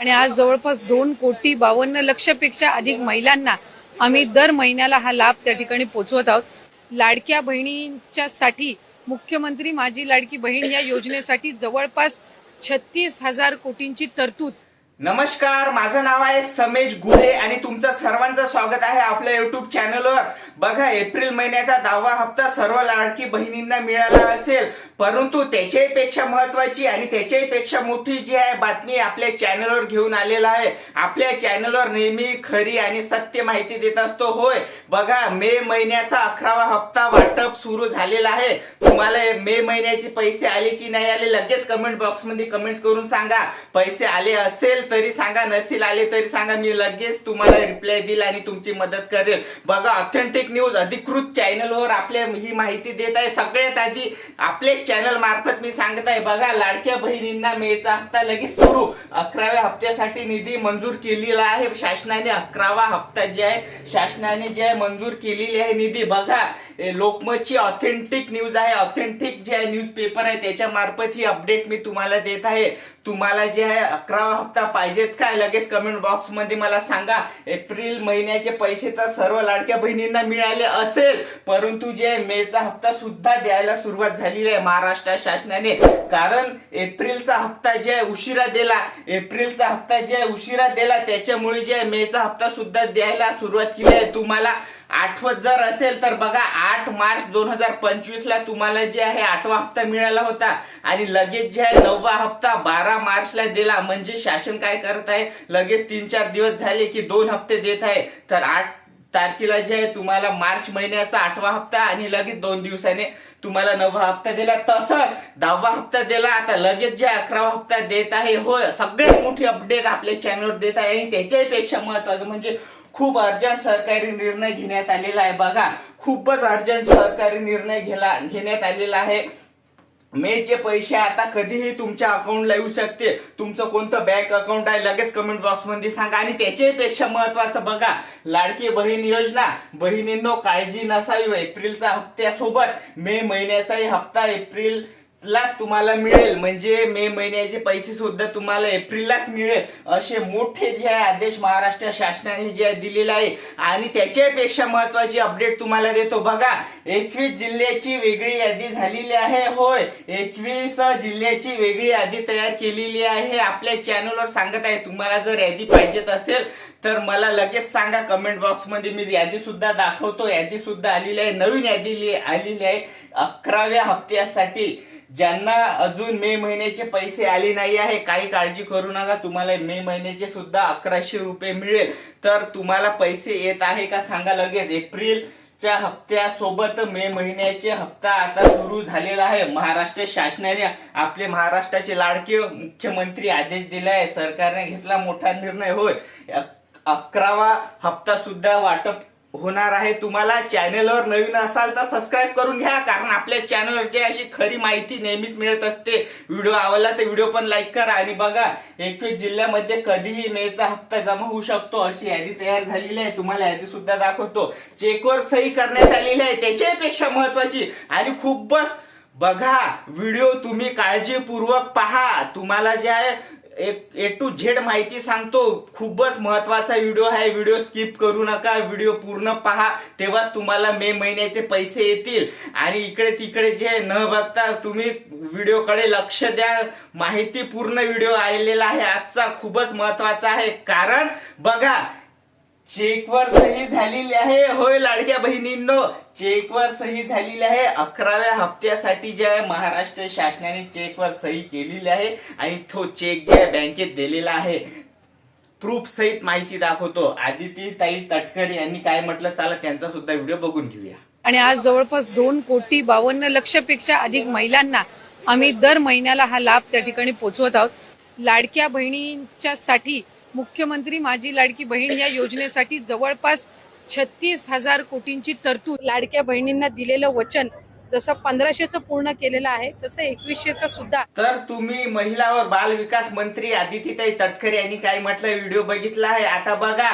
आणि आज जवळपास दोन कोटी बावन्न लक्षपेक्षा अधिक महिलांना आम्ही दर महिन्याला हा लाभ त्या ठिकाणी पोहोचवत आहोत. लाडक्या बहिणींच्या साठी मुख्यमंत्री माझी लाडकी बहीण या योजनेसाठी जवळपास छत्तीस हजार कोटींची तरतूद नमस्कार माझं नाव आहे समेश गुहे आणि तुमचं सर्वांचं स्वागत आहे आपल्या युट्यूब चॅनलवर बघा एप्रिल महिन्याचा दहावा हप्ता सर्व लाडकी बहिणींना मिळाला असेल. परंतु त्याच्याही पेक्षा महत्वाची आणि त्याच्याही पेक्षा मोठी जी आहे बातमी आपल्या चॅनलवर घेऊन आलेला आहे. आपल्या चॅनलवर नेहमी खरी आणि सत्य माहिती देत असतो. होय बघा मे महिन्याचा अकरावा हप्ता वाटप सुरू झालेला आहे. तुम्हाला मे महिन्याचे पैसे आले की नाही आले लगेच कमेंट बॉक्समध्ये कमेंट्स करून सांगा. पैसे आले असेल तरी सांगा नसेल आले तरी सांगा मी लगेच तुम्हाला रिप्लाय देईल आणि तुमची मदत करेल. बघा ऑथेंटिक न्यूज अधिकृत चॅनलवर आपल्या ही माहिती देत आहे. सगळ्यात आधी आपले चॅनल मार्फत मी सांगत आहे बघा लाडक्या बहिणींना मेचा हप्ता लगेच सुरू. अकराव्या हप्त्यासाठी निधी मंजूर केलेला आहे. शासनाने अकरावा हप्ता जे आहे शासनाने जे आहे मंजूर केलेली आहे निधी. बघा लोकमतची ऑथेंटिक न्यूज आहे. ऑथेंटिक जे आहे न्यूज पेपर आहे त्याच्या मार्फत ही अपडेट मी तुम्हाला देत आहे. तुम्हाला जे आहे अकरावा हप्ता पाहिजेत काय? लगेच कमेंट बॉक्समध्ये मला सांगा. एप्रिल महिन्याचे पैसे तर सर्व लाडक्या बहिणींना मिळाले असेल. परंतु जे मेचा हप्ता सुद्धा द्यायला सुरुवात झालेली आहे महाराष्ट्र शासनाने. कारण एप्रिलचा हप्ता जे आहे उशिरा दिला. एप्रिलचा हप्ता जे आहे उशिरा दिला. त्याच्यामुळे जे आहे मेचा हप्ता सुद्धा द्यायला सुरुवात केली आहे. तुम्हाला आठवत जर असेल तर बघा आठ मार्च दोन हजार पंचवीस ला तुम्हाला जे आहे आठवा हप्ता मिळाला होता. आणि लगेच जे आहे नववा हप्ता बारा मार्चला दिला. म्हणजे शासन काय करत आहे लगेच तीन चार दिवस झाले की दोन हप्ते देत आहे. तर आठ तारखेला जे आहे तुम्हाला मार्च महिन्याचा आठवा हप्ता आणि लगेच दोन दिवसाने तुम्हाला नववा हप्ता दिला. तसंच दहावा हप्ता दिला आता लगेच जे अकरावा हप्ता देत आहे. हो सगळ्यात मोठी अपडेट आपल्या चॅनलवर देत आहे. आणि त्याच्याही पेक्षा महत्वाचं म्हणजे खूप अर्जंट सरकारी निर्णय घेण्यात आलेला आहे. बघा खूपच अर्जंट सरकारी निर्णय घेला घेण्यात आलेला आहे. मेचे पैसे आता कधीही तुमच्या अकाउंटला येऊ शकते. तुमचं कोणतं बँक अकाउंट आहे लगेच कमेंट बॉक्समध्ये सांगा. आणि त्याच्यापेक्षा महत्वाचं बघा लाडकी बहीण योजना. बहिणींनो काळजी नसावी. एप्रिलचा हप्त्यासोबत मे महिन्याचाही हप्ता एप्रिल लाच तुम्हाला मिळेल. म्हणजे मे महिन्याचे पैसे सुद्धा तुम्हाला एप्रिललाच मिळेल. असे मोठे जे आहे आदेश महाराष्ट्र शासनाने जे आहे दिलेले आहे. आणि त्याच्यापेक्षा महत्वाची अपडेट तुम्हाला देतो. बघा एकवीस जिल्ह्याची वेगळी यादी झालेली आहे. होय एकवीस जिल्ह्याची वेगळी यादी तयार केलेली आहे. आपल्या चॅनलवर सांगत आहे. तुम्हाला जर यादी पाहिजेत असेल तर मला लगेच सांगा. कमेंट बॉक्समध्ये मी यादी सुद्धा दाखवतो. यादी सुद्धा आलेली आहे. नवीन यादी आलेली आहे. अकराव्या हप्त्यासाठी. ज्यांना अजून मे महिन्याचे पैसे आले नाही आहे काही काळजी करू नका. तुम्हाला मे महिन्याचे सुद्धा अकराशे रुपये मिळेल. तर तुम्हाला पैसे येत आहे का सांगा लगेच. एप्रिल च्या हप्त्यासोबत मे महिन्याचे हप्ता आता सुरू झालेला आहे. महाराष्ट्र शासनाने आपले महाराष्ट्राचे लाडके मुख्यमंत्री आदेश दिला आहे सरकारने घेतला मोठा निर्णय. होय. अकरावा हप्ता सुद्धा वाटप होणार आहे. तुम्हाला चॅनेलवर नवीन असाल तर सबस्क्राईब करून घ्या कारण आपल्या चॅनलवरची अशी खरी माहिती नेहमीच मिळत असते. व्हिडिओ आवडला तर व्हिडिओ पण लाईक करा. आणि बघा एकवीस जिल्ह्यामध्ये कधीही मेचा हप्ता जमा होऊ शकतो. अशी यादी तयार झालेली आहे. तुम्हाला यादी सुद्धा दाखवतो. चेकवर सही करण्यात आलेली आहे. त्याच्यापेक्षा महत्वाची आणि खूपच बघा व्हिडिओ तुम्ही काळजीपूर्वक पहा. तुम्हाला जे आहे एक ए टू झेड माहिती सांगतो. खूपच महत्त्वाचा व्हिडिओ आहे. व्हिडिओ स्किप करू नका. व्हिडिओ पूर्ण पहा. तेव्हाच तुम्हाला मे महिन्याचे पैसे येतील. आणि इकडे तिकडे जे न बघता तुम्ही व्हिडिओकडे लक्ष द्या. माहिती पूर्ण व्हिडिओ आलेला आहे. आजचा खूपच महत्त्वाचा आहे. कारण बघा चेकवर सही झालेली आहे. होय लाडक्या बहिणींनो चेकवर सही झालेली आहे. अकराव्या हप्त्यासाठी जे आहे महाराष्ट्र शासनाने चेकवर सही केलेली आहे आणि तो चेक जे आहे बँकेत दिलेला आहे प्रूफ सहित माहिती दाखवतो. आदिती ताई तटकरी यांनी काय म्हटलं? चला त्यांचा सुद्धा व्हिडिओ बघून घेऊया. आणि आज जवळपास दोन कोटी बावन्न लक्षपेक्षा अधिक महिलांना आम्ही दर महिन्याला हा लाभ त्या ठिकाणी पोहोचवत आहोत. लाडक्या बहिणींच्या साठी मुख्यमंत्री माझी लाडकी बहीण या योजनेसाठी जवळपास छत्तीस हजार कोटींची तरतूद. लाडक्या बहिणींना दिलेलं वचन जसं पंधराशेचं पूर्ण केलेलं आहे तसं एकवीसशेचं सुद्धा. तर तुम्ही महिला व बाल विकास मंत्री आदितीताई तटकरे यांनी काय म्हटलं व्हिडिओ बघितला आहे. आता बघा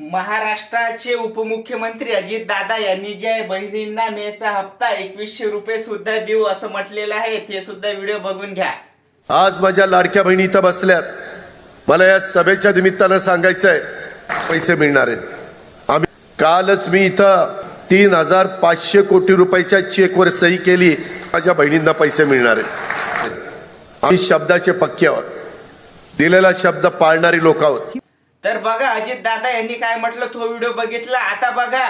महाराष्ट्राचे उपमुख्यमंत्री अजित दादा यांनी जे आहे बहिणींना मेचा हप्ता एकवीसशे रुपये सुद्धा देऊ असं म्हटलेलं आहे ते सुद्धा व्हिडिओ बघून घ्या. आज माझ्या लाडक्या बहिणी इथं बसल्यात. मला या सभेच्या निमित्तानं सांगायचं आहे पैसे मिळणार. आहेत आम्ही कालच मी इथं तीन हजार पाचशे कोटी रुपयाच्या चेकवर सही केली माझ्या बहिणींना पैसे मिळणार. आहेत आम्ही शब्दाचे पक्के आहोत. दिलेला शब्द पाळणारी लोक आहोत. तर बघा अजित दादा यांनी काय म्हटलं? तो व्हिडिओ बघितला. आता बघा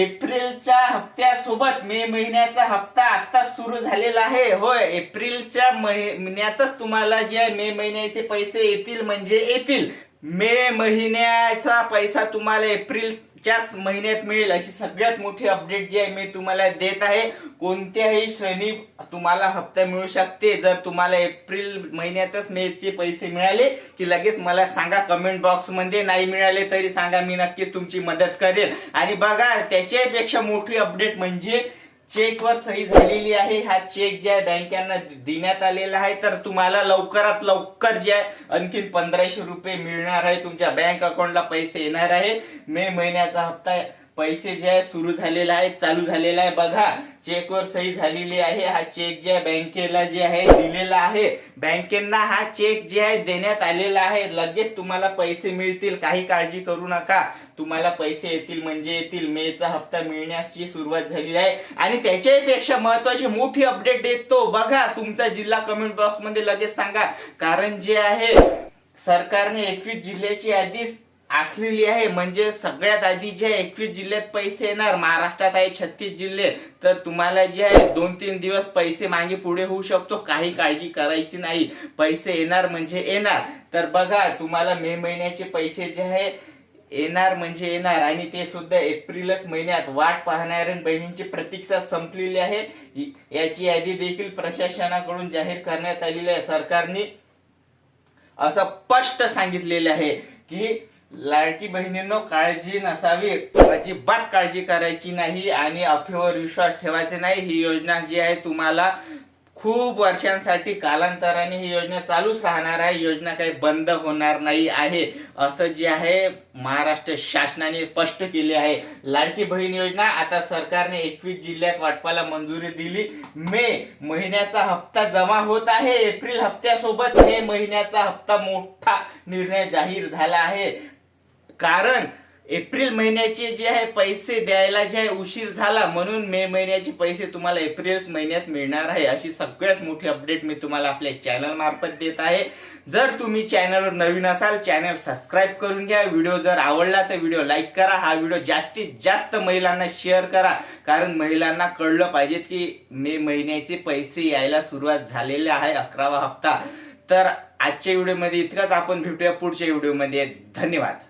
एप्रिलच्या हप्त्यासोबत मे महिन्याचा हप्ता आता सुरू झालेला आहे. होय एप्रिलच्या महिन्यातच तुम्हाला जे आहे मे महिन्याचे पैसे येतील म्हणजे येतील. मे महिन्याचा पैसा तुम्हाला एप्रिल पुढच्याच महिन्यात मिळेल अशी सगळ्यात मोठी अपडेट जी आहे मी तुम्हाला देत आहे. कोणत्याही श्रेणी तुम्हाला हप्ता मिळू शकते. जर तुम्हाला एप्रिल महिन्यातच मेचे पैसे मिळाले की लगेच मला सांगा कमेंट बॉक्समध्ये नाही मिळाले तरी सांगा मी नक्कीच तुमची मदत करेल. आणि बघा त्याच्यापेक्षा मोठी अपडेट म्हणजे चेकवर सही झालेली आहे. हा चेक जे आहे बँकांना देण्यात आलेला आहे तर तुम्हाला लवकरात लवकर जे आहे आणखीन पंधराशे रुपये मिळणार आहे तुमच्या बँक अकाउंटला पैसे येणार आहे. मे महिन्याचा हप्ता पैसे जे आहे सुरू झालेला आहे चालू झालेला आहे. बघा चेकवर सही झालेली आहे. हा चेक जे आहे बँकेला जे आहे दिलेला आहे. बँकेंना हा चेक जे आहे देण्यात आलेला आहे. लगेच तुम्हाला पैसे मिळतील. काही काळजी करू नका. तुम्हाला पैसे येतील म्हणजे येतील. मेचा हप्ता मिळण्याची सुरुवात झालेली आहे. आणि त्याच्यापेक्षा महत्वाची मोठी अपडेट देतो. बघा तुमचा जिल्हा कमेंट बॉक्समध्ये लगेच सांगा. कारण जे आहे सरकारने एकवीस जिल्ह्याची यादी आखलेली आहे. म्हणजे सगळ्यात आधी जे एकवीस जिल्ह्यात पैसे येणार. महाराष्ट्रात आहे छत्तीस जिल्हे. तर तुम्हाला जे आहे दोन तीन दिवस पैसे मागे पुढे होऊ शकतो. काही काळजी करायची नाही. पैसे येणार म्हणजे येणार. तर बघा तुम्हाला मे महिन्याचे पैसे जे आहे येणार म्हणजे येणार. आणि ते सुद्धा एप्रिलच महिन्यात. वाट पाहणाऱ्या बहिणींची प्रतीक्षा संपलेली आहे. याची यादी देखील प्रशासनाकडून जाहीर करण्यात आलेली आहे. सरकारने असं स्पष्ट सांगितलेले आहे की लाडकी बहिणींनो काळजी नसावी अजिबात काळजी करायची नाही आणि अफेवर विश्वास ठेवायचा नाही. ही योजना जी आहे तुम्हाला खूप वर्षांसाठी कालांतराने ही योजना चालूच राहणार आहे. योजना काही बंद होणार नाही आहे. असं जे आहे महाराष्ट्र शासनाने स्पष्ट केले आहे. लाडकी बहीण योजना आता सरकारने एकवीस जिल्ह्यात वाटपाला मंजुरी दिली. मे महिन्याचा हप्ता जमा होत आहे. एप्रिल हप्त्यासोबत मे महिन्याचा हप्ता मोठा निर्णय जाहीर झाला आहे. कारण एप्रिल महिन्याचे जे आहे पैसे द्यायला जे आहे उशीर झाला म्हणून मे महिन्याचे पैसे तुम्हाला एप्रिल महिन्यात मिळणार आहे. अशी सगळ्यात मोठी अपडेट मी तुम्हाला आपल्या चॅनल मार्फत देत आहे. जर तुम्ही चॅनलवर नवीन असाल चॅनल सबस्क्राईब करून घ्या. व्हिडिओ जर आवडला तर व्हिडिओ लाईक करा. हा व्हिडिओ जास्तीत जास्त महिलांना शेअर करा. कारण महिलांना कळलं पाहिजे की मे महिन्याचे पैसे यायला सुरुवात झालेले आहे अकरावा हप्ता. तर आजच्या व्हिडिओमध्ये इतकंच. आपण भेटूया पुढच्या व्हिडिओमध्ये धन्यवाद.